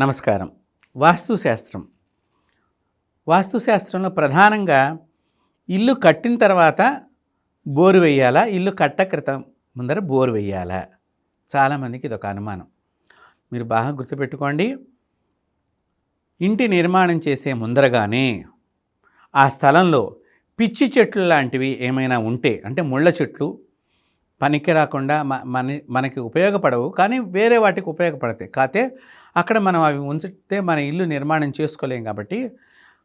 నమస్కారం. వాస్తుశాస్త్రం. వాస్తుశాస్త్రంలో ప్రధానంగా ఇల్లు కట్టిన తర్వాత బోరు వేయాలా ఇల్లు కట్ట క్రితం ముందర బోరు వేయాలా చాలామందికి ఇది ఒక అనుమానం. మీరు బాగా గుర్తుపెట్టుకోండి. ఇంటి నిర్మాణం చేసే ముందరగానే ఆ స్థలంలో పిచ్చి చెట్లు లాంటివి ఏమైనా ఉంటే అంటే ముళ్ళ చెట్లు పనికి రాకుండా మ- మన మనకి ఉపయోగపడవు కానీ వేరే వాటికి ఉపయోగపడతాయి. కాతే అక్కడ మనం అవి ఉంచితే మన ఇల్లు నిర్మాణం చేసుకోలేం కాబట్టి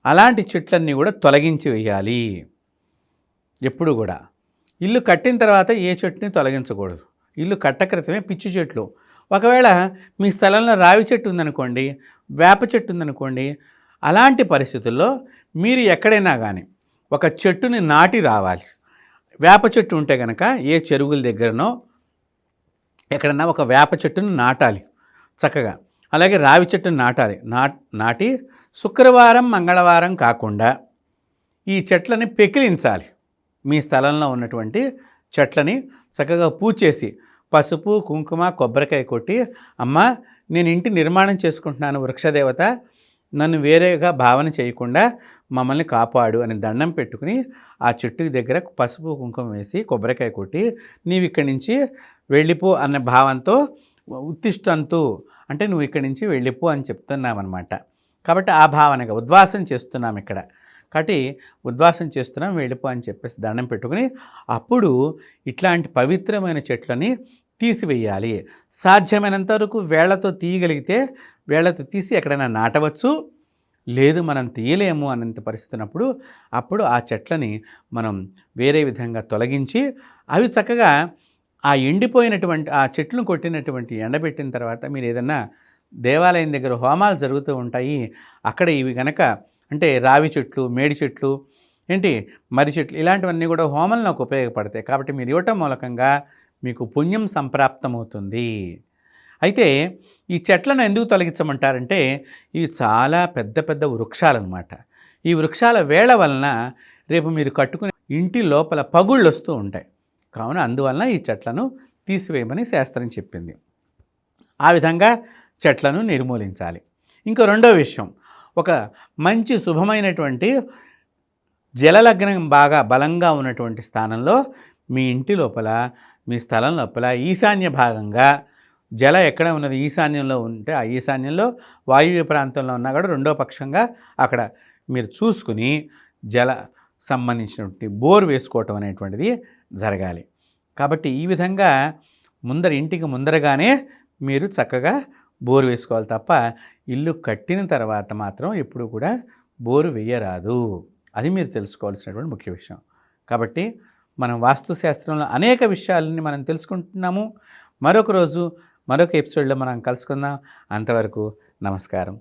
అలాంటి చెట్లన్నీ కూడా తొలగించి వేయాలి. ఎప్పుడు కూడా. ఇల్లు కట్టిన తర్వాత ఏ చెట్టుని తొలగించకూడదు. ఇల్లు కట్ట క్రితమే పిచ్చి చెట్లు. ఒకవేళ మీ స్థలంలో రావి చెట్టు ఉందనుకోండి వేప చెట్టు ఉందనుకోండి అలాంటి పరిస్థితుల్లో మీరు ఎక్కడైనా కానీ ఒక చెట్టుని నాటి రావాలి. వేప చెట్టు ఉంటే కనుక ఏ చెరువుల దగ్గరనో ఎక్కడన్నా ఒక వేప చెట్టును నాటాలి చక్కగా. అలాగే రావి చెట్టును నాటాలి. నా నాటి శుక్రవారం మంగళవారం కాకుండా ఈ చెట్లని పెకిలించాలి. మీ స్థలంలో ఉన్నటువంటి చెట్లని చక్కగా పూచేసి పసుపు కుంకుమ కొబ్బరికాయ కొట్టి అమ్మ నేను ఇంటి నిర్మాణం చేసుకుంటున్నాను వృక్షదేవత నన్ను వేరేగా భావన చేయకుండా మమ్మల్ని కాపాడు అని దండం పెట్టుకుని ఆ చెట్టు దగ్గర పసుపు కుంకుమ వేసి కొబ్బరికాయ కొట్టి నీవు ఇక్కడి నుంచి వెళ్ళిపో అన్న భావంతో ఉత్తిష్టంతు అంటే నువ్వు ఇక్కడి నుంచి వెళ్ళిపో అని చెప్తున్నామన్నమాట. కాబట్టి ఆ భావనగా ఉద్వాసం చేస్తున్నాం ఇక్కడ. కాబట్టి ఉద్వాసం చేస్తున్నాం వెళ్ళిపో అని చెప్పేసి దండం పెట్టుకుని అప్పుడు ఇట్లాంటి పవిత్రమైన చెట్లని తీసివేయాలి. సాధ్యమైనంత వరకు వేళ్ళతో తీయగలిగితే వేళ్ళతో తీసి ఎక్కడైనా నాటవచ్చు. లేదు మనం తీయలేము అన్నంత పరిస్థితి ఉన్నప్పుడు అప్పుడు ఆ చెట్లని మనం వేరే విధంగా తొలగించి అవి చక్కగా ఆ ఎండిపోయినటువంటి ఆ చెట్లను కొట్టినటువంటి ఎండబెట్టిన తర్వాత మీరు ఏదన్నా దేవాలయం దగ్గర హోమాలు జరుగుతూ ఉంటాయి. అక్కడ ఇవి గనక అంటే రావి చెట్లు మేడి చెట్లు ఏంటి? మర్రి చెట్లు ఇలాంటివన్నీ కూడా హోమంలోకి ఉపయోగపడతాయి. కాబట్టి మీరు ఇవ్వటం మూలకంగా మీకు పుణ్యం సంప్రాప్తమవుతుంది. అయితే ఈ చెట్లను ఎందుకు తొలగించమంటారంటే ఇవి చాలా పెద్ద పెద్ద వృక్షాలన్నమాట ఈ వృక్షాల వేళ వలన రేపు మీరు కట్టుకునే ఇంటి లోపల పగుళ్ళు వస్తూ ఉంటాయి. కావున అందువలన ఈ చెట్లను తీసివేయమని శాస్త్రం చెప్పింది. ఆ విధంగా చెట్లను నిర్మూలించాలి. ఇంకా రెండో విషయం ఒక మంచి శుభమైనటువంటి జలలగ్నం బాగా బలంగా ఉన్నటువంటి స్థానంలో మీ ఇంటి లోపల మీ స్థలం లోపల ఈశాన్య భాగంగా జల ఎక్కడ ఉన్నది? ఈశాన్యంలో ఉంటే ఆ ఈశాన్యంలో వాయువ్య ప్రాంతంలో ఉన్నా కూడా రెండో పక్షంగా అక్కడ మీరు చూసుకుని జల సంబంధించినటువంటి బోర్ వేసుకోవటం అనేటువంటిది జరగాలి. కాబట్టి ఈ విధంగా ముందర ఇంటికి ముందరగానే మీరు చక్కగా బోరు వేసుకోవాలి తప్ప ఇల్లు కట్టిన తర్వాత మాత్రం ఎప్పుడు కూడా బోరు వేయరాదు. అది మీరు తెలుసుకోవాల్సినటువంటి ముఖ్య విషయం. కాబట్టి మనం వాస్తుశాస్త్రంలో అనేక విషయాలని మనం తెలుసుకుంటున్నాము. మరొక రోజు మరొక ఎపిసోడ్లో మనం కలుసుకుందాం. అంతవరకు నమస్కారం.